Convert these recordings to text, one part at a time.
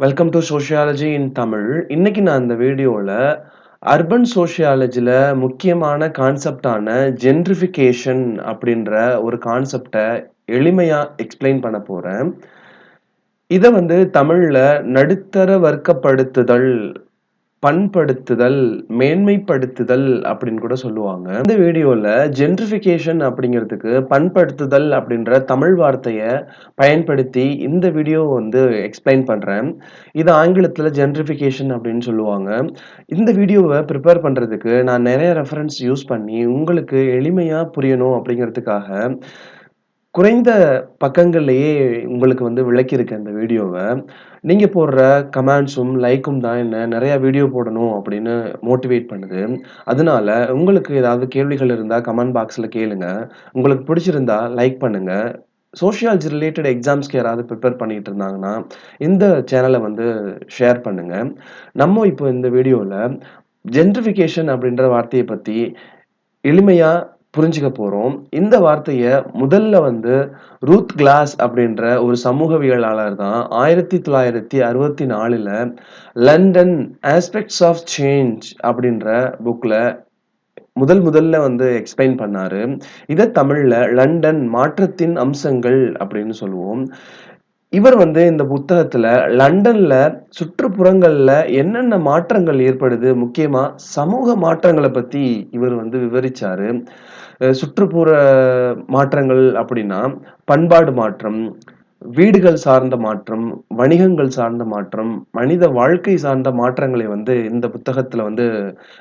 Welcome to sociology in Tamil. இன்னைக்கு நான் இந்த வீடியோவில் அர்பன் சோஷியாலஜியில் முக்கியமான கான்செப்டான ஜென்ட்ரிஃபிகேஷன் அப்படின்ற ஒரு கான்செப்டை எளிமையாக எக்ஸ்பிளைன் பண்ண போகிறேன் இதை வந்து தமிழில் நடுத்தர வர்க்கப்படுத்துதல், பண்படுத்துதல், மேன்மைப்படுத்துதல் அப்படின்னு கூட சொல்லுவாங்க. இந்த வீடியோல ஜென்ட்ரிஃபிகேஷன் அப்படிங்கிறதுக்கு பண்படுத்துதல் அப்படின்ற தமிழ் வார்த்தையை பயன்படுத்தி இந்த வீடியோ வந்து எக்ஸ்பிளைன் பண்றேன். இது ஆங்கிலத்தில் ஜென்ட்ரிஃபிகேஷன் அப்படின்னு சொல்லுவாங்க. இந்த வீடியோவை ப்ரிப்பேர் பண்றதுக்கு நான் நிறைய ரெஃபரன்ஸ் யூஸ் பண்ணி உங்களுக்கு எளிமையா புரியணும் அப்படிங்கிறதுக்காக குறைந்த பக்கங்கள்லேயே உங்களுக்கு வந்து விளக்கியிருக்கு இந்த வீடியோவை நீங்கள் போடுற கமெண்ட்ஸும், லைக்கும் தான் என்ன நிறையா வீடியோ போடணும் அப்படின்னு மோட்டிவேட் பண்ணுது. அதனால உங்களுக்கு ஏதாவது கேள்விகள் இருந்தால் கமெண்ட் பாக்ஸில் கேளுங்க. உங்களுக்கு பிடிச்சிருந்தா லைக் பண்ணுங்க. சோஷியாலஜி ரிலேட்டட் எக்ஸாம்ஸ்க்கு யாராவது ப்ரிப்பேர் பண்ணிட்டு இருந்தாங்கன்னா, இந்த சேனலை வந்து ஷேர் பண்ணுங்க. நம்ம இப்போ இந்த வீடியோவில் ஜென்ட்ரிஃபிகேஷன் அப்படின்ற வார்த்தையை பற்றி எளிமையாக புரிஞ்சுக்க போறோம். இந்த வார்த்தையை முதல்ல வந்து ரூத் கிளாஸ் அப்படின்ற ஒரு சமூகவியலாளர் தான் 1964ல லண்டன் ஆஸ்பெக்ட்ஸ் ஆஃப் சேஞ்ச் அப்படின்ற புக்ல முதல் முதல்ல வந்து எக்ஸ்பிளைன் பண்ணாரு. இதை தமிழ்ல லண்டன் மாற்றத்தின் அம்சங்கள் அப்படின்னு சொல்லுவோம். இவர் வந்து இந்த புத்தகத்துல லண்டன்ல சுற்றுப்புறங்கள்ல என்னென்ன மாற்றங்கள் ஏற்படுது, முக்கியமா சமூக மாற்றங்களை பத்தி இவர் வந்து விவரிச்சாரு. சுற்றுப்புற மாற்றங்கள் அப்படின்னா, பண்பாடு மாற்றம், வீடுகள் சார்ந்த மாற்றம், வணிகங்கள் சார்ந்த மாற்றம், மனித வாழ்க்கை சார்ந்த மாற்றங்களை வந்து இந்த புத்தகத்துல வந்து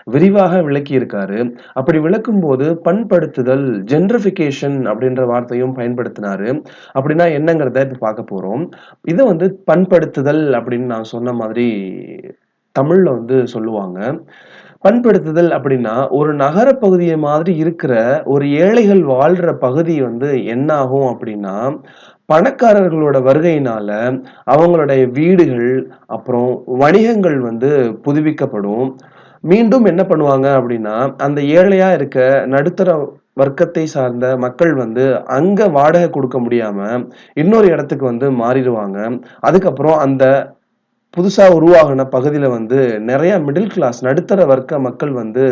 விரிவாக விளக்கியிருக்காரு. அப்படி விளக்கும் போது பண்படுத்துதல், ஜென்ரிஃபிகேஷன் அப்படின்ற வார்த்தையும் பயன்படுத்தினாரு. அப்படின்னா என்னங்கிறத இப்ப பார்க்க போறோம். இத வந்து பண்படுத்துதல் அப்படின்னு நான் சொன்ன மாதிரி தமிழ்ல வந்து சொல்லுவாங்க. பண்படுத்துதல் அப்படின்னா, ஒரு நகர பகுதியை மாதிரி இருக்கிற ஒரு ஏழைகள் வாழ்ற பகுதி வந்து என்ன ஆகும் அப்படின்னா, பணக்காரர்களோட வருகையினால அவங்களுடைய வீடுகள், அப்புறம் வணிகங்கள் வந்து புதுப்பிக்கப்படும். மீண்டும் என்ன பண்ணுவாங்க அப்படின்னா, அந்த ஏழையா இருக்க நடுத்தர வர்க்கத்தை சார்ந்த மக்கள் வந்து அங்க வாடகை கொடுக்க முடியாம, இன்னொரு இடத்துக்கு வந்து மாறிடுவாங்க அதுக்கப்புறம் அந்த புதுசா உருவாகின பகுதியில வந்து நிறைய மிடில் கிளாஸ் நடுத்தர வர்க்க மக்கள் வந்து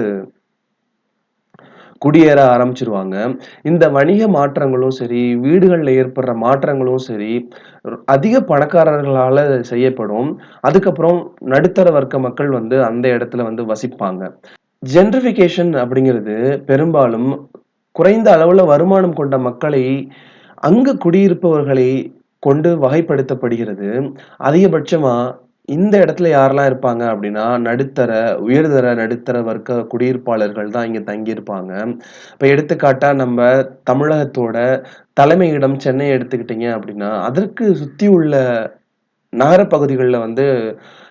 குடியேற ஆரம்பிச்சிருவாங்க இந்த வணிக மாற்றங்களும் சரி, வீடுகள்ல ஏற்படுற மாற்றங்களும் சரி, அதிக பணக்காரர்களால செய்யப்படும். அதுக்கப்புறம் நடுத்தர வர்க்க மக்கள் வந்து அந்த இடத்துல வந்து வசிப்பாங்க. ஜென்ரிஃபிகேஷன் அப்படிங்கிறது பெரும்பாலும் குறைந்த அளவுல வருமானம் கொண்ட மக்களை, அங்கு குடியிருப்பவர்களை கொண்டு வகைப்படுத்தப்படுகிறது. அதிகபட்சமா இந்த இடத்துல யாரெல்லாம் இருப்பாங்க அப்படின்னா, நடுத்தர, உயர்தர நடுத்தர வர்க்க குடியிருப்பாளர்கள் தான் இங்க தங்கியிருப்பாங்க. இப்ப எடுத்துக்காட்டா நம்ம தமிழகத்தோட தலைமையிடம் சென்னை எடுத்துக்கிட்டீங்க அப்படின்னா, அதற்கு சுத்தி உள்ள நகரப்பகுதிகளில் வந்து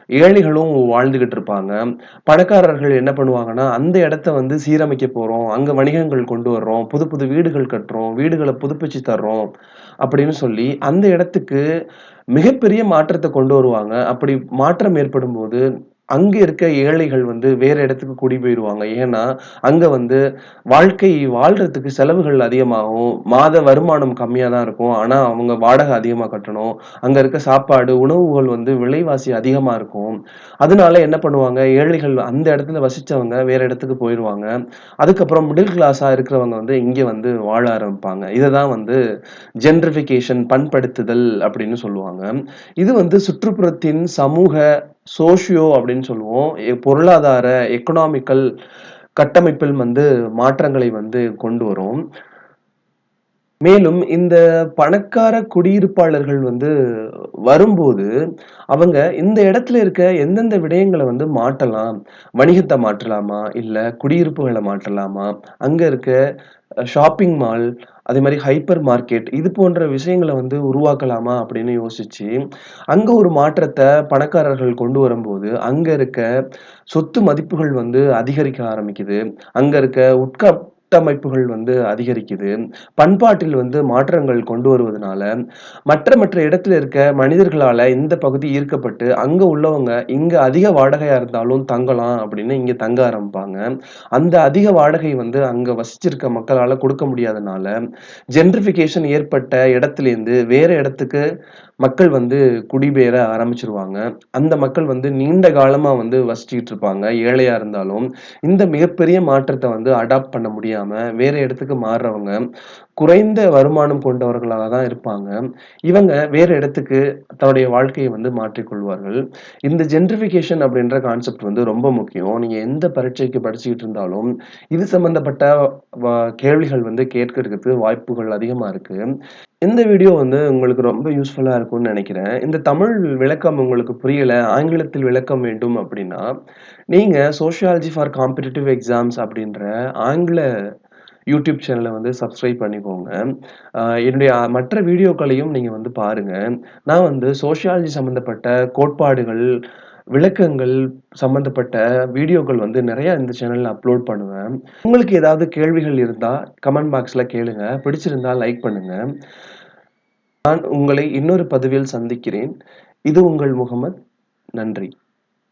ஏழைகளும் வாழ்ந்துகிட்டு இருப்பாங்க. பணக்காரர்கள் என்ன பண்ணுவாங்கன்னா, அந்த இடத்த வந்து சீரமைக்க போறோம், அங்க வணிகங்கள் கொண்டு வர்றோம், புது புது வீடுகள் கட்டுறோம், வீடுகளை புதுப்பிச்சு தர்றோம் அப்படின்னு சொல்லி அந்த இடத்துக்கு மிகப்பெரிய மாற்றத்தை கொண்டு வருவாங்க. அப்படி மாற்றம் ஏற்படும்போது, அங்க இருக்க ஏழைகள் வந்து வேற இடத்துக்கு குடிபெயர்வாங்க. ஏன்னா, அங்க வந்து வாழ்க்கை வாழ்றதுக்கு செலவுகள் அதிகமாகும். மாத வருமானம் கம்மியா தான் இருக்கும். ஆனா, அவங்க வாடகை அதிகமா கட்டணும். அங்க இருக்க சாப்பாடு, உணவுகள் வந்து விலைவாசி அதிகமா இருக்கும். அதனால என்ன பண்ணுவாங்க, ஏழைகள் அந்த இடத்துல வசிச்சவங்க வேற இடத்துக்கு போயிடுவாங்க அதுக்கப்புறம் மிடில் கிளாஸா இருக்கிறவங்க வந்து இங்க வந்து வாழ ஆரம்பிப்பாங்க. இததான் வந்து ஜென்ரிஃபிகேஷன் பண்படுத்துதல் அப்படின்னு சொல்லுவாங்க. இது வந்து சுற்றுப்புறத்தின் சமூக, சோஷியோ அப்படின்னு சொல்லுவோம். பொருளாதார, எக்கனாமிக்கல் கட்டமைப்பில் வந்து மாற்றங்களை வந்து கொண்டு வரும். மேலும் இந்த பணக்கார குடியிருப்பாளர்கள் வந்து வரும்போது, அவங்க இந்த இடத்துல இருக்க எந்தெந்த விடயங்களை வந்து மாற்றலாம்? வணிகத்தை மாற்றலாமா? இல்லை குடியிருப்புகளை மாற்றலாமா? அங்கே இருக்க ஷாப்பிங் மால், அதே மாதிரி ஹைப்பர் மார்க்கெட் இது போன்ற விஷயங்கள வந்து உருவாக்கலாமா? அப்படின்னு யோசிச்சு, அங்க ஒரு மாற்றத்தை பணக்காரர்கள் கொண்டு வரும்போது, அங்க இருக்க சொத்து மதிப்புகள் வந்து அதிகரிக்க ஆரம்பிக்குது. அங்க இருக்க கட்டமைப்புகள் வந்து அதிகரிக்குது. பண்பாட்டில் வந்து மாற்றங்கள் கொண்டு வருவதனால, மற்ற மற்ற இடத்துல இருக்க மனிதர்களால இந்த பகுதி ஈர்க்கப்பட்டு, அங்க உள்ளவங்க இங்க அதிக வாடகையா இருந்தாலும் தங்கலாம் அப்படின்னு இங்க தங்க ஆரம்பிப்பாங்க. அந்த அதிக வாடகை வந்து அங்க வசிச்சிருக்க மக்களால கொடுக்க முடியாதனால, ஜென்ட்ரிஃபிகேஷன் ஏற்பட்ட இடத்துல இருந்து வேற இடத்துக்கு மக்கள் வந்து குடிபெயர ஆரம்பிச்சிருவாங்க அந்த மக்கள் வந்து நீண்ட காலமா வந்து வசிச்சுட்டு இருப்பாங்க. ஏழையா இருந்தாலும். இந்த மிகப்பெரிய மாற்றத்தை வந்து அடாப்ட் பண்ண முடியாம, வேற இடத்துக்கு மாறுறவங்க, குறைந்த வருமானம் கொண்டவர்களாக தான் இருப்பாங்க. இவங்க வேற இடத்துக்கு தன்னுடைய வாழ்க்கையை வந்து மாற்றிக்கொள்வார்கள் இந்த ஜென்ட்ரிஃபிகேஷன் அப்படின்ற கான்செப்ட் வந்து ரொம்ப முக்கியம். நீங்க எந்த பரீட்சைக்கு படிச்சுக்கிட்டு இருந்தாலும், இது சம்பந்தப்பட்ட வ கேள்விகள் வந்து கேட்கறதுக்கு வாய்ப்புகள் அதிகமா இருக்கு. இந்த வீடியோ வந்து உங்களுக்கு ரொம்ப யூஸ்ஃபுல்லாக இருக்கும்னு நினைக்கிறேன் இந்த தமிழ் விளக்கம் உங்களுக்கு புரியலை ஆங்கிலத்தில் விளக்கம் வேண்டும் அப்படின்னா, நீங்கள் சோஷியாலஜி ஃபார் காம்படிட்டிவ் எக்ஸாம்ஸ் அப்படின்ற ஆங்கில யூடியூப் சேனலை வந்து சப்ஸ்கிரைப் பண்ணிக்கோங்க. என்னுடைய மற்ற வீடியோக்களையும் நீங்கள் வந்து பாருங்க. நான் வந்து சோஷியாலஜி சம்மந்தப்பட்ட கோட்பாடுகள், விளக்கங்கள் சம்மந்தப்பட்ட வீடியோக்கள் வந்து நிறையா இந்த சேனலில் அப்லோட் பண்ணுவேன். உங்களுக்கு ஏதாவது கேள்விகள் இருந்தால் கமெண்ட் பாக்ஸில் கேளுங்க. பிடிச்சிருந்தா லைக் பண்ணுங்கள் நான் உங்களை இன்னொரு பதிவில் சந்திக்கிறேன். இது உங்கள் முகமது. நன்றி.